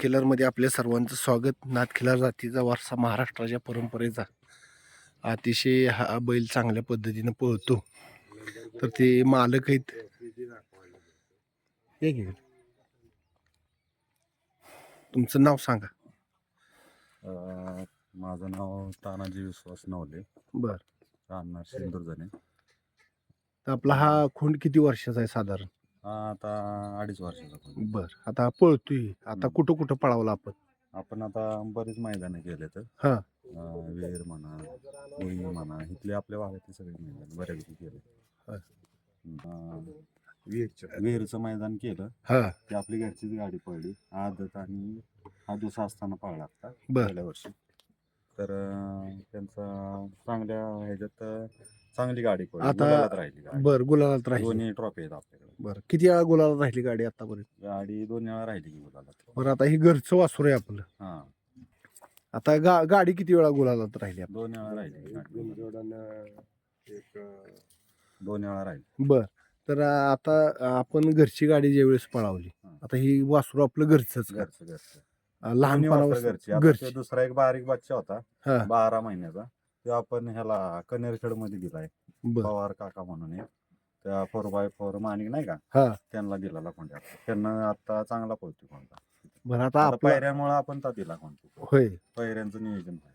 खिलारमध्ये आपल्या सर्वांचं स्वागत. नाथ खिलार जातीचा वारसा महाराष्ट्राच्या परंपरेचा अतिशय हा बैल चांगल्या पद्धतीनं पळतो. तर ते मालक आहेत. हे. तुमचं नाव सांगा. माझं नाव तानाजी विश्वास नवले. बर. सिंदूरजणे तर आपला हा खोंड किती वर्षाचा आहे साधारण? आता अडीच वर्षाचा पण. बर आता पळतोय. आता कुठं कुठं पळावला आपण आपण आता बरीच मैदानं केले तर हा. विहीर म्हणा मुळी म्हणा इथले आपल्या भागातले सगळे मैदान बऱ्यापैकी केले. हा. अ, विहीरचं मैदान केलं. हा. ती आपली घरचीच गाडी पडली. आदत आणि हा दुसरा असताना पळला आता बर. पहिल्या वर्षी. तर अं, त्यांचा चांगल्या ह्याच्यात चांगली गाडी आता- गुलालात राहिली गाडी. बर गुलालात राहिली. दोन्ही ट्रॉफी आहेत आपल्याकडे. बर किती वेळा गुलालात राहिली गाडी आतापर्यंत? गाडी दोन वेळा राहिली की गुलालात. बरं आता ही घरचं वासुर आहे आपलं. हा. आता गा गाडी किती वेळा गुलालात राहिली आपली? दोन वेळा राहिली. गाडी. दोन वेळा राहिली. बर तर आता आपण घरची गाडी ज्यावेळेस पळावली हा. आता ही वासरू आपलं घरचंच का? घरचं घरचं. घरची. घरची. दुसरा एक बारीक बच्चा होता हा. बारा महिन्याचा. तो आपण ह्याला कनेरखेडमध्ये दिलाय. बर. पवार काका म्हणून एक. त्या फोर बाय फोर मानिक नाही का? हा. त्यांना दिलेला कोणत्या त्यांना आता चांगला पळतो कोणता? बरं आता आपला पायऱ्यामुळे आपण ता दिला कोणता? होय. पायऱ्यांचं नियोजन आहे.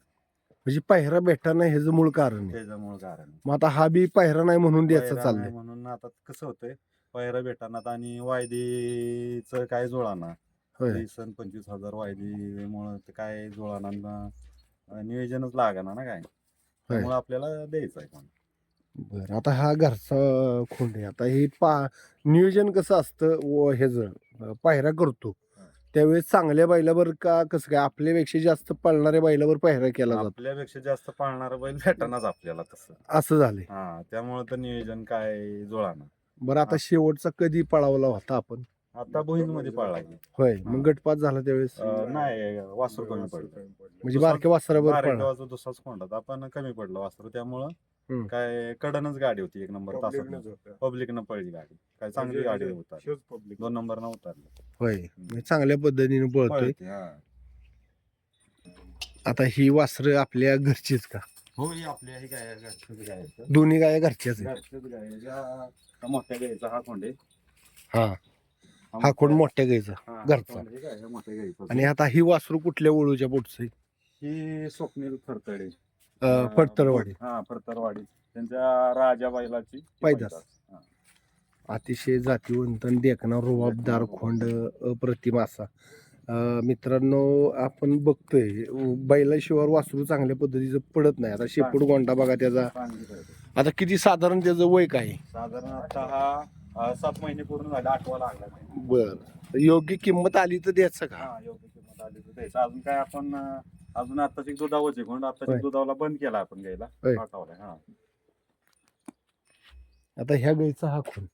म्हणजे पायरा भेटा नाही ह्याचं मूळ कारण आहे. त्याच्यामुळे कारण मग आता हा बी पायरा नाही म्हणून द्यायचं पायरा चाललंय. म्हणून आता कसं होतंय? पायरा भेटानात आणि वायदीच काय जुळाना? होय. वीस आणि पंचवीस हजार वायदीमुळे ते काय जुळाना नियोजनच लागना ना काय? त्यामुळे आपल्याला द्यायचं आहे कोण बरं आता हा घरचा खोंड आहे. आता हे पा नियोजन कसं असतं व ह्याचं पायरा करतो. त्यावेळेस चांगल्या बैलावर का कसं काय? आपल्यापेक्षा जास्त पळणाऱ्या बैलावर पायरा केला जातो? आपल्यापेक्षा जास्त पाळणारा बैल भेटानाच आपल्याला तसं. असं झालंय. हा त्यामुळे तर नियोजन काय जुळाना. बरं आता. शेवटचा कधी पळावला होता आपण? आता भुईंजमध्ये पळला की होय हा. मग गटपात झाला त्यावेळेस? अं, नाही वासरू कमी पडलं. म्हणजे बारक्या वासरावर दुसराच कोंडात आपण कमी पडलो वासरू. त्यामुळं हम्म. काय कडनच गाडी होती एक नंबर तासात. पब्लिक न पळली गाडी. काय चांगली गाडी उतारली दोन नंबर न उतरली. होय म्हणजे चांगल्या पद्धतीने पळतोय. पळते, हा. आता ही वासरं आपल्या घरचीच का? हो ही आपली आहे काय घरचीच गाय आहे. दोन्ही गाय घरच्याच आहे घरचीच गाय आहे. ज्या मोठ्या गायचा हा कोंडे हा. हा खोड मोठ्या गायचा घरचा. मोठ्या. आणि आता ही वासरू कुठल्या ओळूच्या पोटचं आहे? ही स्वप्नील फरतडे अं, फडतरवाडी हा फरतरवाडी त्यांच्या राजा बैलाची ती पैदास. हा. अतिशय जातीवंत आणि देखणा रुबाबदार खोंड अप्रतिम असा अं, मित्रांनो आपण बघतोय बैलाशिवाय वासरू चांगल्या पद्धतीचं पडत नाही आता शेपूट गोंडा बघा त्याचा चांगली. आता किती साधारण त्याचं वय काय आहे? साधारण आता हा अं, सात महिने पूर्ण झाले आठवा लागला नाही. बर योग्य किंमत आली तर द्यायचं का हा योग्य किंमत आली तर द्यायचं. अजून काय आपण अं, अजून आताची दुधावच आहे कोण आताची होय. दुधावला बंद केला आपण घ्यायला होय. पाठवलाय हा आता ह्या गाईचा हा खून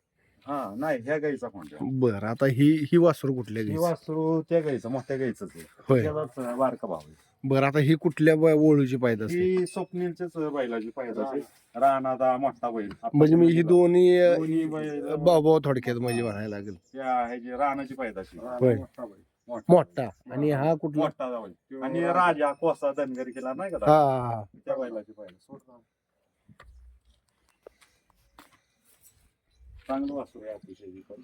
हा नाही ह्या गाईचा कोण बर आता ही ही वासरू कुठल्या ही गाईचं? वासरू त्या गाईचं मोठ्या गाईच होय. बारका भाव आहे. बर आता ही कुठल्या ब- ओळूची पाहिजे असते? ही स्वप्नीलच्याच बैलाची पायदाची रानाचा मोठा बैल. म्हणजे मी ही दोन्ही अं, दोन्ही बैल भाऊ थोडक्यात म्हणजे म्हणायला लागेल. त्या ह्याची रानाची पायदाची होय. मोठा मोठा. आणि हा कुठला? मोठा बैल. आणि राजा कोसा धनगरी केला नाही का? हा हा, हा. त्या बैलाची पाहिजे सोड ना. चांगलं आहे अतिशय ही पण.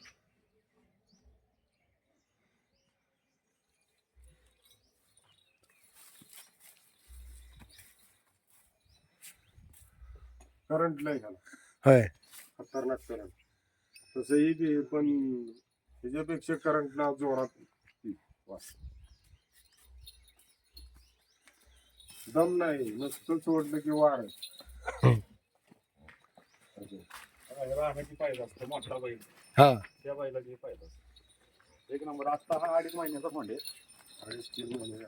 करंट लय झाला. होय. खतरनाक करंट तसंही ते पण त्याच्यापेक्षा करंटला जोरात वास दम नाही नुसतं सोडलं की वार. रानाची पाहिजे असतं मोठा बैल. हा. त्या बैलाची पाहिजे असतं. एक नंबर आता हा अडीच महिन्याचा फोंड आहे. अडीच तीन महिने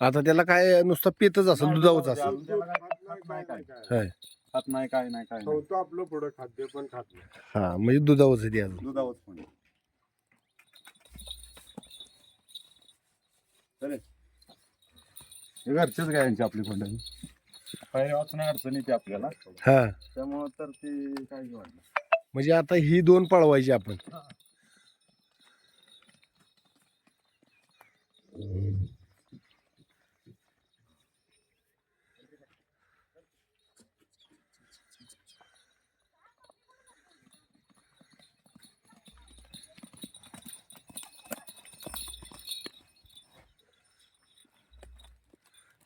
आता त्याला काय नुसतं पितच असेल दुधावच काय होय. खात नाही काय नाही काय नाही. आपलं पुढं खाद्य पण खात नाही. हा म्हणजे दुधावच आहे ते अजून. दुधावच फोंड आहे. चालेल. हे घरचेच गायांची आपली फोंड काही वाचणं अडचण येते आपल्याला. हा. त्यामुळं तर ते काय वाटलं म्हणजे आता ही दोन पळवायची आपण.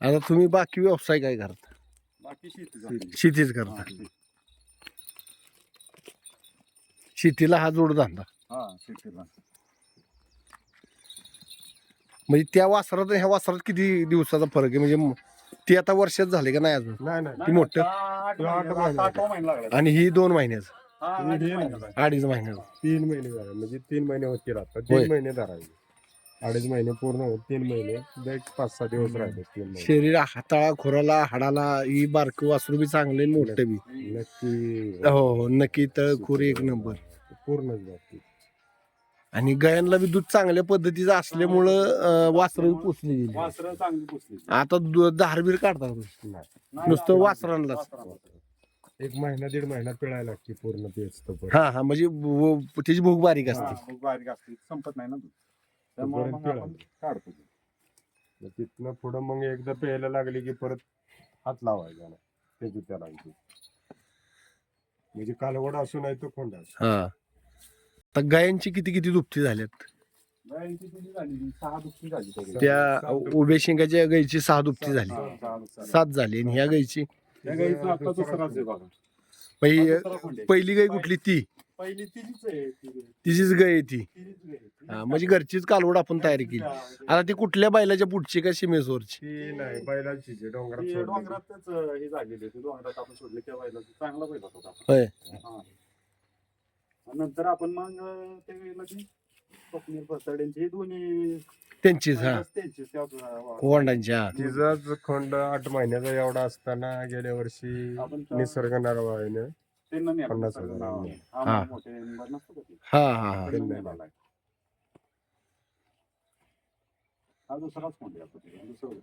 आता तुम्ही बाकी व्यवसाय काय करता? शेतीच आपली. शेतीच करता शेती. शेतीला हा जोडधंदा हा शेतीला म्हणजे त्या वासरात आणि ह्या वासरात किती दिवसाचा फरक आहे म्हणजे म- ते आता वर्षात झाले का नाही अजून नाही नाही ती मोठं? आता आठ तो आठ महिने- महिने. आता आठवा महिना लागला आणि ही दोन महिन्याचं हा, हे अडीच. महिन्याचा आहे. अडीच महिन्याचं तीन महिने झाले म्हणजे तीन महिने होते राहतात होय. तीन महिने धरायचे अडीच महिने पूर्ण होत तीन महिने एक पाच सहा दिवस राहिले तीन महिने. शरीर हाताळा खुराला हाडाला ही बारक वासरू बी चांगले आणि मोठं बी. नक्की हो हो नक्की तळ खुर एक नंबर. पूर्णच बाबतीत आणि गायांना बी दूध चांगल्या पद्धतीचं असल्यामुळं अं, वासरं बी पोचली गेली. वासरं चांगली पुसली आता दु- धारबीर काढतात. नुसतं. वासरांनाच. एक महिना दीड महिना पिळायला लागते पूर्ण तेच तो हा हा म्हणजे व- त्याची भूक बारीक असते. खूप बारीक असते संपत नाही ना दूध. त्यामुळे तोपर्यंत मग आपण. काढतो ते. तिथनं पुढं मग एकदा प्यायला लागली की परत हात लावायचा ना त्याची त्याला म्हणजे कालवड असू नाही तो कोंडा असू. हा आता गायांची किती किती दुपटी झाल्यात गायींची किती झाली सहा दुसरी झाली तरी. त्या उभ्या शिंगाच्या गाईची सहा दुपटी झाली हा, सहा. सात झाली आणि ह्या गाईची त्या गाईचं आता दुसराच आहे बघा पहिली दुसरा खोंड आहे. पहिली गाय कुठली ती पहिली तिचीच आहे ती- तिचीच गाय आहे ती. तिचीच गाय आहे. ती- हा, म्हणजे घरचीच कालवड आपण तयार केली. आता ती कुठल्या बैलाच्या पुढची का शिमेसवरची ती नाही बैलाची जी डोंगरात ती सोडलेली. डोंगरातच अं, हे झालेली डोंगरात आपण सोडले त्या बैलाचं. चांगला बैल होता तो. होय. हा. नंतर आपण मग अं, ते स्वप्नील फसाड्यांची हे दोन्ही त्यांचीच हा. बैलच त्यांचीच त्या, अं, कोंडांच्या तिचाच खोंड आठ महिन्याचा एवढा असताना गेल्या वर्षी आपण निसर्ग नारवाळीने पन्नास हजार. हा, हा. हा हा हा. दुसराच कोण आहे. आता ते, दुसरं